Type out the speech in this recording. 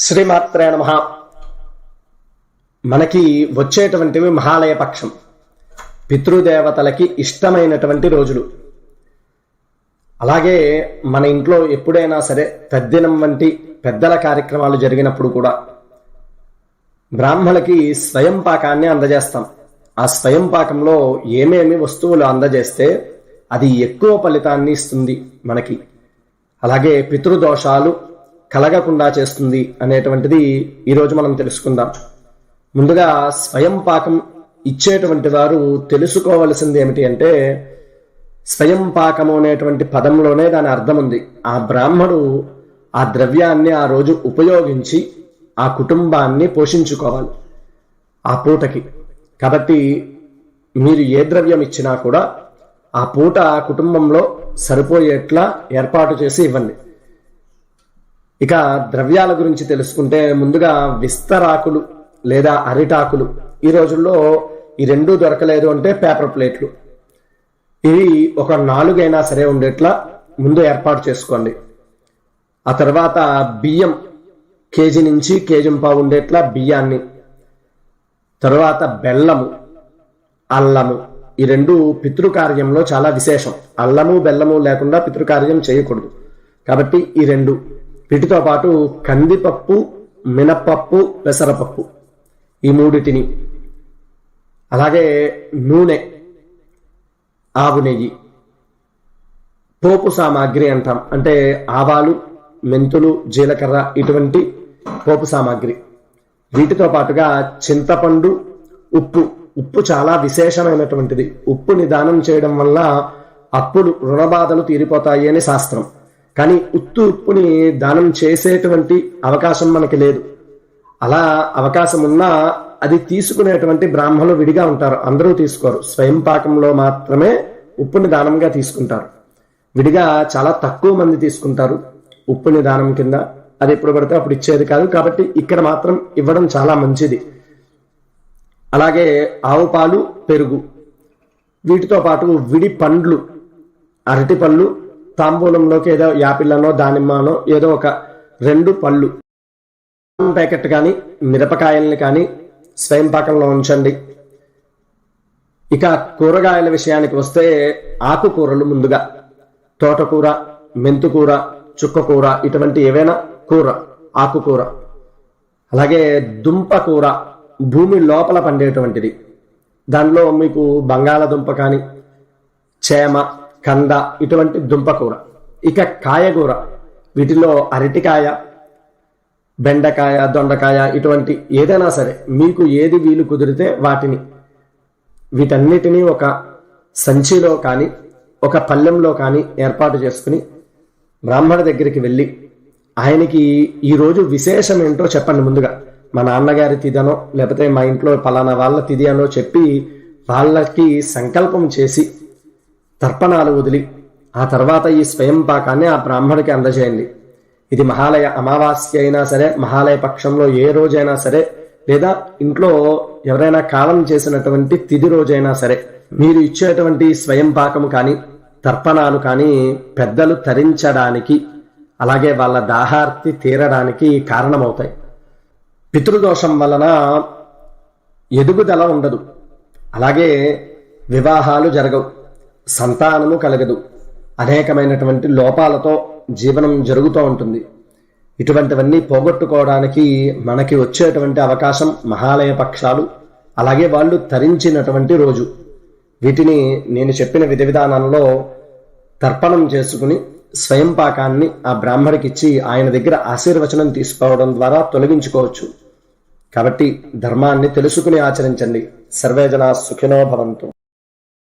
శ్రీమాత్రే నమ. మనకి వచ్చేటువంటివి మహాలయ పక్షం. పితృదేవతలకి ఇష్టమైనటువంటి రోజులు. అలాగే మన ఇంట్లో ఎప్పుడైనా సరే పెద్దినం వంటి పెద్దల కార్యక్రమాలు జరిగినప్పుడు కూడా బ్రాహ్మణులకి స్వయం పాకాన్ని అందజేస్తాం. ఆ స్వయం పాకంలో ఏమేమి వస్తువులు అందజేస్తే అది ఎక్కువ ఫలితాన్ని ఇస్తుంది మనకి. అలాగే పితృదోషాలు కలగకుండా చేస్తుంది అనేటువంటిది ఈరోజు మనం తెలుసుకుందాం. ముందుగా స్వయం పాకం ఇచ్చేటువంటి వారు తెలుసుకోవలసింది ఏమిటి అంటే స్వయం పాకము అనేటువంటి పదంలోనే దాని అర్థం ఉంది. ఆ బ్రాహ్మడు ఆ ద్రవ్యాన్ని ఆ రోజు ఉపయోగించి ఆ కుటుంబాన్ని పోషించుకోవాలి. ఆ పూటకి. కాబట్టి మీరు ఏ ద్రవ్యం ఇచ్చినా కూడా ఆ పూట ఆ కుటుంబంలో సరిపోయేట్లా ఏర్పాటు చేసి ఇవ్వండి. ఇక ద్రవ్యాల గురించి తెలుసుకుంటే ముందుగా విస్తరాకులు లేదా అరిటాకులు. ఈ రోజుల్లో ఈ రెండు దొరకలేదు అంటే పేపర్ ప్లేట్లు. ఇవి ఒక నాలుగైనా సరే ఉండేట్లా ముందు ఏర్పాటు చేసుకోండి. ఆ తర్వాత బియ్యం కేజీ నుంచి కేజీ పావు ఉండేట్లా బియ్యాన్ని. తర్వాత బెల్లము అల్లము. ఈ రెండు పితృకార్యంలో చాలా విశేషం. అల్లము బెల్లము లేకుండా పితృకార్యం చేయకూడదు. కాబట్టి ఈ రెండు. వీటితో పాటు కందిపప్పు మినప్పప్పు పెసరపప్పు ఈ మూడిటిని. అలాగే నూనె ఆవు నెయ్యి పోపు సామాగ్రి అంటాం. అంటే ఆవాలు మెంతులు జీలకర్ర ఇటువంటి పోపు సామాగ్రి. వీటితో పాటుగా చింతపండు ఉప్పు. ఉప్పు చాలా విశేషమైనటువంటిది. ఉప్పు నిదానం చేయడం వల్ల అప్పుడు రుణబాధలు తీరిపోతాయి అని శాస్త్రం. కానీ ఉత్తు ఉప్పుని దానం చేసేటువంటి అవకాశం మనకి లేదు. అలా అవకాశం ఉన్నా అది తీసుకునేటువంటి బ్రాహ్మణులు విడిగా ఉంటారు. అందరూ తీసుకోరు. స్వయం పాకంలో మాత్రమే ఉప్పుని దానంగా తీసుకుంటారు. విడిగా చాలా తక్కువ మంది తీసుకుంటారు ఉప్పుని దానం కింద. అది ఎప్పుడు పడితే అప్పుడు ఇచ్చేది కాదు. కాబట్టి ఇక్కడ మాత్రం ఇవ్వడం చాలా మంచిది. అలాగే ఆవు పాలు పెరుగు. వీటితో పాటు విడి పండ్లు అరటి పళ్ళు తాంబూలంలోకి ఏదో యాపిల్లనో దానిమ్మనో ఏదో ఒక రెండు పళ్ళు. ప్యాకెట్ కానీ మిరపకాయల్ని కానీ స్వయం పాకంలో ఉంచండి. ఇక కూరగాయల విషయానికి వస్తే ఆకుకూరలు ముందుగా. తోటకూర మెంతుకూర చుక్కకూర ఇటువంటి ఏవైనా కూర ఆకుకూర. అలాగే దుంప కూర భూమి లోపల పండేటువంటిది. దానిలో మీకు బంగాళదుంప కానీ చేమ కంద ఇటువంటి దుంపకూర ఇక కాయగూర వీటిలో అరటికాయ బెండకాయ దొండకాయ ఇటువంటి ఏదైనా సరే మీకు ఏది వీలు కుదిరితే వాటిని. వీటన్నిటినీ ఒక సంచిలో కానీ ఒక పల్లెంలో కానీ ఏర్పాటు చేసుకుని బ్రాహ్మణ దగ్గరికి వెళ్ళి ఆయనకి ఈరోజు విశేషం ఏంటో చెప్పండి ముందుగా. మా నాన్నగారి తిథనో లేకపోతే మా ఇంట్లో పలానా వాళ్ళ తిది అనో చెప్పి వాళ్ళకి సంకల్పం చేసి తర్పణాలు వదిలి ఆ తర్వాత ఈ స్వయం పాకాన్ని ఆ బ్రాహ్మడికి అందజేయండి. ఇది మహాలయ అమావాస్య అయినా సరే మహాలయ పక్షంలో ఏ రోజైనా సరే లేదా ఇంట్లో ఎవరైనా కాలం చేసినటువంటి తిది రోజైనా సరే మీరు ఇచ్చేటువంటి స్వయం పాకము కానీ తర్పణాలు కానీ పెద్దలు తరించడానికి అలాగే వాళ్ళ దాహార్తి తీరడానికి కారణమవుతాయి. పితృదోషం వలన ఎదుగుదల ఉండదు. అలాగే వివాహాలు జరగవు. సంతానము కలగదు. అనేకమైనటువంటి లోపాలతో జీవనం జరుగుతూ ఉంటుంది. ఇటువంటివన్నీ పోగొట్టుకోవడానికి మనకి వచ్చేటువంటి అవకాశం మహాలయ పక్షాలు అలాగే వాళ్ళు తరించినటువంటి రోజు. వీటిని నేను చెప్పిన విధి విధానంలో తర్పణం చేసుకుని స్వయం పాకాన్ని ఆ బ్రాహ్మడికి ఇచ్చి ఆయన దగ్గర ఆశీర్వచనం తీసుకోవడం ద్వారా తొలగించుకోవచ్చు. కాబట్టి ధర్మాన్ని తెలుసుకుని ఆచరించండి. సర్వేజన సుఖినో భవంతు.